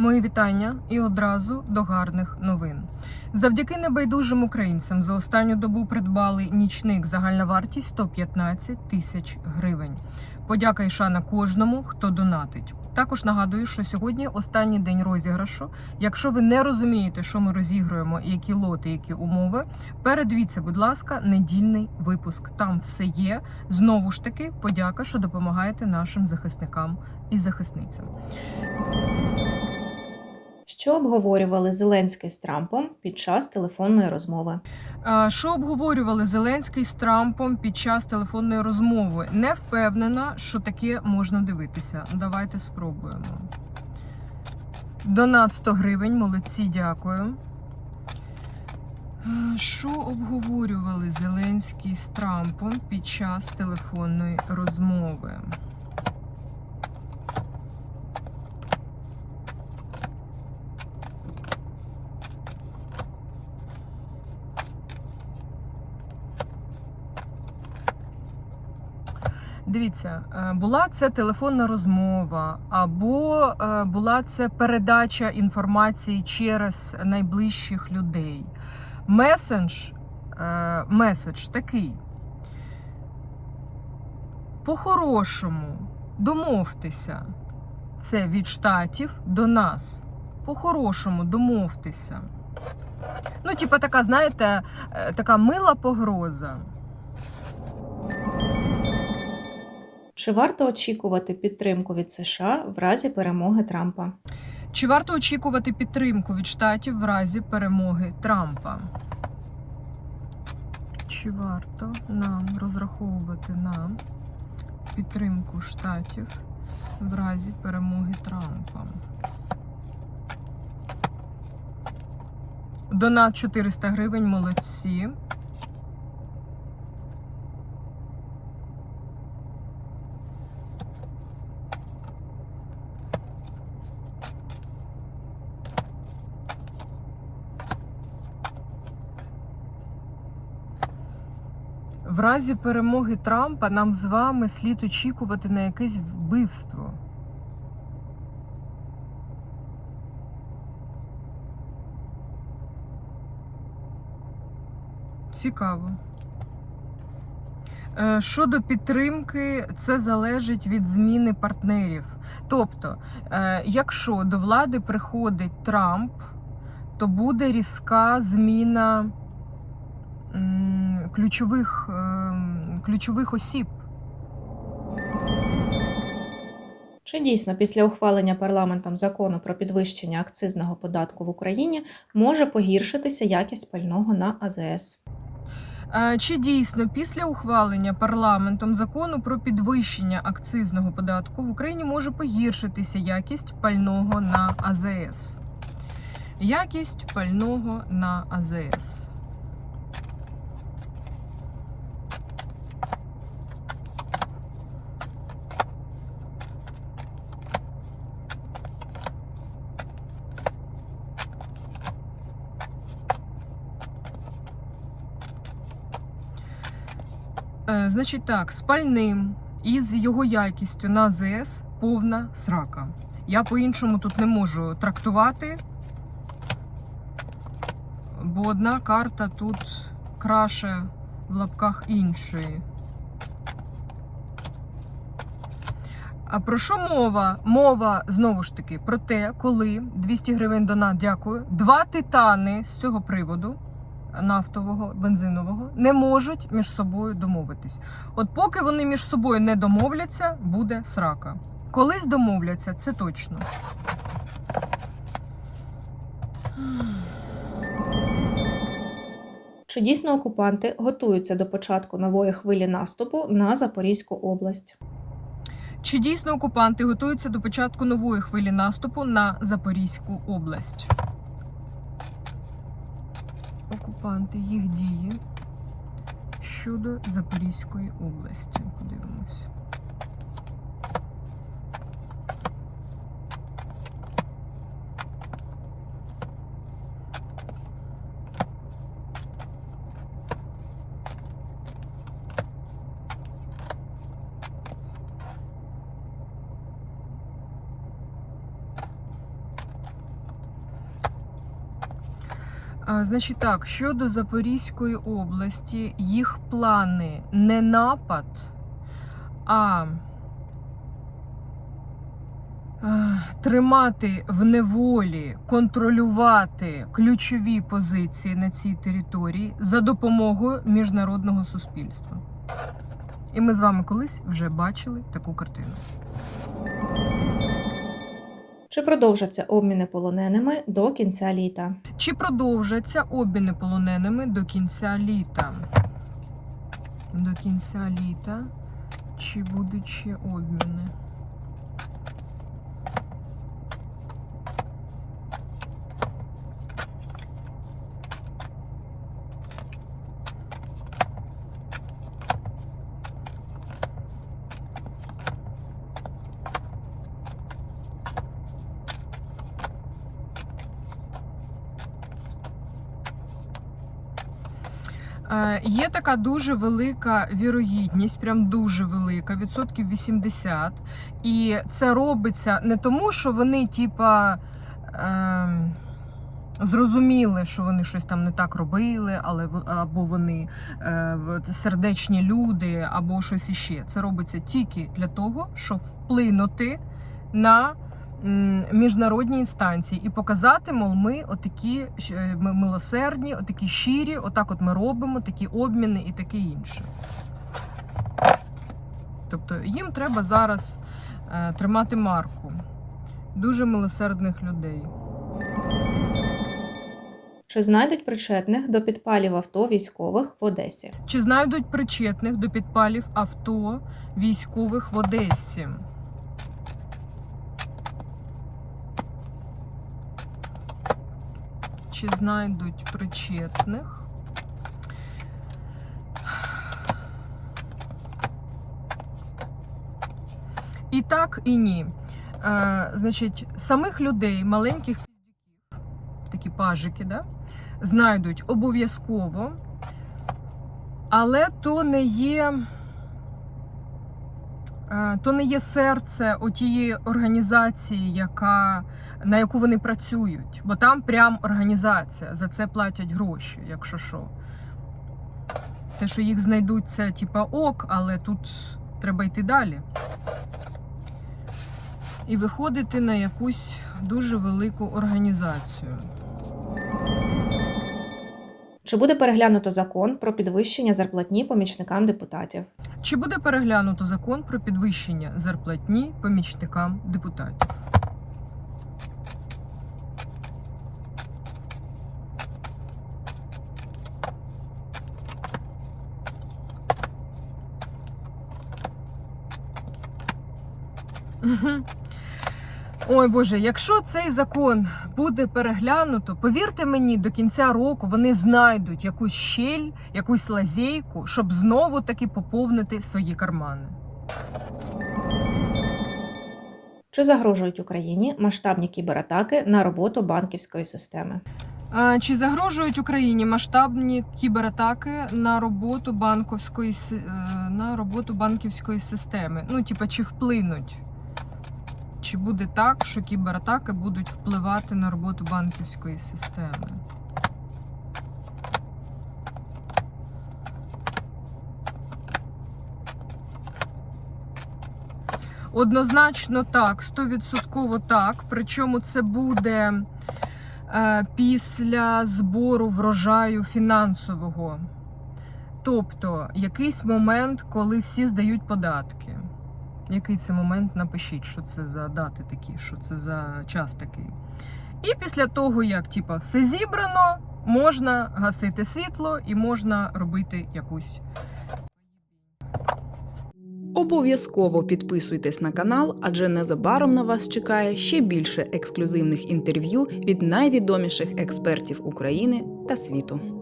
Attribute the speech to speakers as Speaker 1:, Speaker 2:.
Speaker 1: Мої вітання і одразу до гарних новин. Завдяки небайдужим українцям за останню добу придбали нічник загальна вартість 115 тисяч гривень. Подяка і шана кожному, хто донатить. Також нагадую, що сьогодні останній день розіграшу. Якщо ви не розумієте, що ми розігруємо, які лоти, які умови, передивіться, будь ласка, недільний випуск. Там все є. Знову ж таки, подяка, що допомагаєте нашим захисникам і захисницям.
Speaker 2: Що обговорювали Зеленський з Трампом під час телефонної розмови?
Speaker 1: Що обговорювали Зеленський з Трампом під час телефонної розмови? Не впевнена, що таке можна дивитися. Давайте спробуємо. Донат 100 гривень, молодці, дякую. Що обговорювали Зеленський з Трампом під час телефонної розмови? Дивіться, е, була це телефонна розмова, або е, була це передача інформації через найближчих людей. Месендж, е, меседж такий. По-хорошому домовтеся. Це від штатів до нас. По-хорошому домовтеся. Ну, типа така, знаєте, така мила погроза.
Speaker 2: Чи варто очікувати підтримку від США в разі перемоги Трампа?
Speaker 1: Чи варто очікувати підтримку від штатів в разі перемоги Трампа? Чи варто нам розраховувати на підтримку штатів в разі перемоги Трампа? Донат 400 гривень, молодці. В разі перемоги Трампа нам з вами слід очікувати на якесь вбивство. Цікаво. Е, Щодо підтримки, це залежить від зміни партнерів. Тобто, е, якщо до влади приходить Трамп, то буде різка зміна ключових, ем, ключових осіб.
Speaker 2: Чи дійсно після ухвалення парламентом закону про підвищення акцизного податку в Україні може погіршитися якість пального на АЗС?
Speaker 1: Чи дійсно після ухвалення парламентом закону про підвищення акцизного податку в Україні може погіршитися якість пального на АЗС? Якість пального на АЗС. Значить так, з пальним і з його якістю на АЗС повна срака. Я по-іншому тут не можу трактувати, бо одна карта тут краше в лапках іншої. А про що мова? Мова знову ж таки про те, коли 200 гривень донат, дякую. Два титани з цього приводу нафтового, бензинового не можуть між собою домовитись. От поки вони між собою не домовляться, буде срака. Колись домовляться, це точно.
Speaker 2: Чи дійсно окупанти готуються до початку нової хвилі наступу на Запорізьку область?
Speaker 1: Чи дійсно окупанти готуються до початку нової хвилі наступу на Запорізьку область? Окупанти, їх дії щодо Запорізької області. Подивимось. Значить так, щодо Запорізької області, їх плани не напад, а тримати в неволі, контролювати ключові позиції на цій території за допомогою міжнародного суспільства. І ми з вами колись вже бачили таку картину.
Speaker 2: Чи продовжаться обміни полоненими до кінця літа?
Speaker 1: Чи продовжаться обміни полоненими до кінця літа? До кінця літа. Чи будуть ще обміни? Є така дуже велика вірогідність, прям дуже велика, відсотків 80. І це робиться не тому, що вони, типа, е, зрозуміли, що вони щось там не так робили, але або вони е, сердечні люди, або щось іще. Це робиться тільки для того, щоб вплинути на міжнародні інстанції і показати, мов ми отакі е, ми милосердні, отакі щирі, отак от ми робимо, такі обміни і таке інше. Тобто їм треба зараз е, тримати марку дуже милосердних людей.
Speaker 2: Чи знайдуть причетних до підпалів авто військових в Одесі?
Speaker 1: Чи знайдуть причетних до підпалів авто військових в Одесі? Чи знайдуть причетних? І так, і ні. Е, значить, самих людей, маленьких такі пажики, да, знайдуть обов'язково. Але то не є. Е, То не є серце отієї організації, яка, на яку вони працюють. Бо там прям організація, за це платять гроші, якщо що. Те, що їх знайдуть, це типа ок, але тут треба йти далі. І виходити на якусь дуже велику організацію.
Speaker 2: Чи буде переглянуто закон про підвищення зарплатні помічникам депутатів?
Speaker 1: Чи буде переглянуто закон про підвищення зарплатні помічникам депутатів? Мгм. Ой Боже, якщо цей закон буде переглянуто, повірте мені, до кінця року вони знайдуть якусь щель, якусь лазейку, щоб знову таки поповнити свої кармани.
Speaker 2: Чи загрожують Україні масштабні кібератаки на роботу банківської системи?
Speaker 1: Чи загрожують Україні масштабні кібератаки на роботу банківської е, на роботу банківської системи? Ну, типа, чи вплинуть? Чи буде так, що кібератаки будуть впливати на роботу банківської системи? Однозначно так, 100% так. Причому це буде е, після збору врожаю фінансового. Тобто якийсь момент, коли всі здають податки. Який це момент? Напишіть, що це за дати такі, що це за час такий. І після того, як типа, все зібрано, можна гасити світло і можна робити якусь
Speaker 3: Обов'язково підписуйтесь на канал, адже незабаром на вас чекає ще більше ексклюзивних інтерв'ю від найвідоміших експертів України та світу.